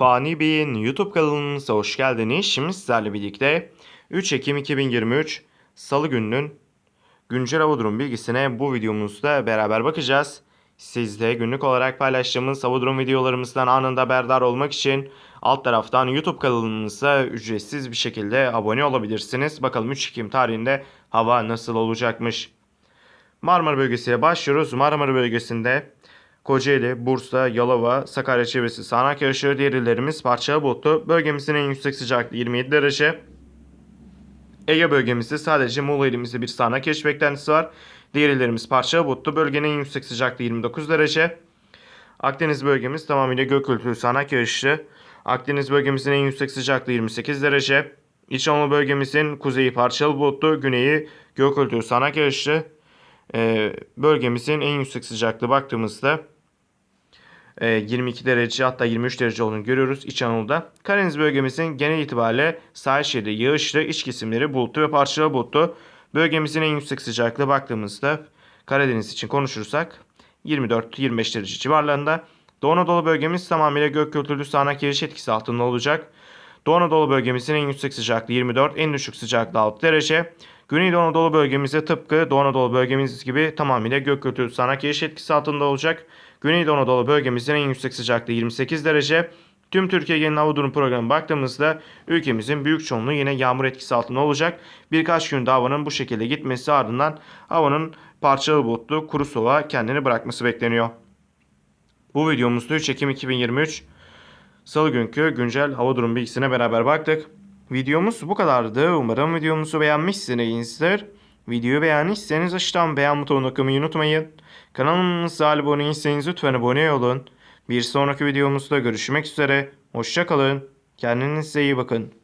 Fani Bey'in YouTube kanalımıza hoş geldiniz. Şimdi sizlerle birlikte 3 Ekim 2023 Salı gününün güncel hava durum bilgisine bu videomuzda beraber bakacağız. Siz de günlük olarak paylaştığımız hava durum videolarımızdan anında haberdar olmak için alt taraftan YouTube kanalımıza ücretsiz bir şekilde abone olabilirsiniz. Bakalım 3 Ekim tarihinde hava nasıl olacakmış. Marmara bölgesiyle başlıyoruz. Marmara bölgesinde Kocaeli, Bursa, Yalova, Sakarya çevresi sağanak yağışlı diğer illerimiz parçalı bulutlu. Bölgemizin en yüksek sıcaklığı 27 derece. Ege bölgemizde sadece Muğla ilimizde bir sağanak yağış beklentisi var. Diğer illerimiz parçalı bulutlu. Bölgenin en yüksek sıcaklığı 29 derece. Akdeniz bölgemiz tamamıyla gök gürültülü sağanak yağışlı. Akdeniz bölgemizin en yüksek sıcaklığı 28 derece. İç Anadolu bölgemizin kuzeyi parçalı bulutlu, güneyi gök gürültülü sağanak yağışlı. Ee, bölgemizin en yüksek sıcaklığı baktığımızda e, 22 derece hatta 23 derece olduğunu görüyoruz İç Anadolu'da. Karadeniz bölgemizin genel itibariyle sahil şeridi yağışlı, iç kesimleri bulutlu ve parçalı bulutlu. Bölgemizin en yüksek sıcaklığı baktığımızda Karadeniz için konuşursak 24-25 derece civarlarında. Doğu Anadolu bölgemiz tamamıyla gök gürültülü sağanak yağış etkisi altında olacak. Doğu Anadolu bölgemizin en yüksek sıcaklığı 24, en düşük sıcaklığı 6 derece. Güneydoğu Anadolu bölgemizde tıpkı Doğu Anadolu bölgemiz gibi tamamıyla gök gürültülü sağanak yağış etkisi altında olacak. Güneydoğu Anadolu bölgemizin en yüksek sıcaklığı 28 derece. Tüm Türkiye genel hava durum programı baktığımızda ülkemizin büyük çoğunluğu yine yağmur etkisi altında olacak. Birkaç günde havanın bu şekilde gitmesi ardından havanın parçalı bulutlu kuru soğuğa kendini bırakması bekleniyor. Bu videomuzda 3 Ekim 2023 Salı günkü güncel hava durum bilgisine beraber baktık. Videomuz bu kadardı. Umarım videomuzu beğenmişsinizdir. Videoyu beğendiyseniz aşağıdan beğen butonuna tıklamayı unutmayın. Kanalımıza abone değilseniz lütfen abone olun. Bir sonraki videomuzda görüşmek üzere. Hoşçakalın. Kendinize iyi bakın.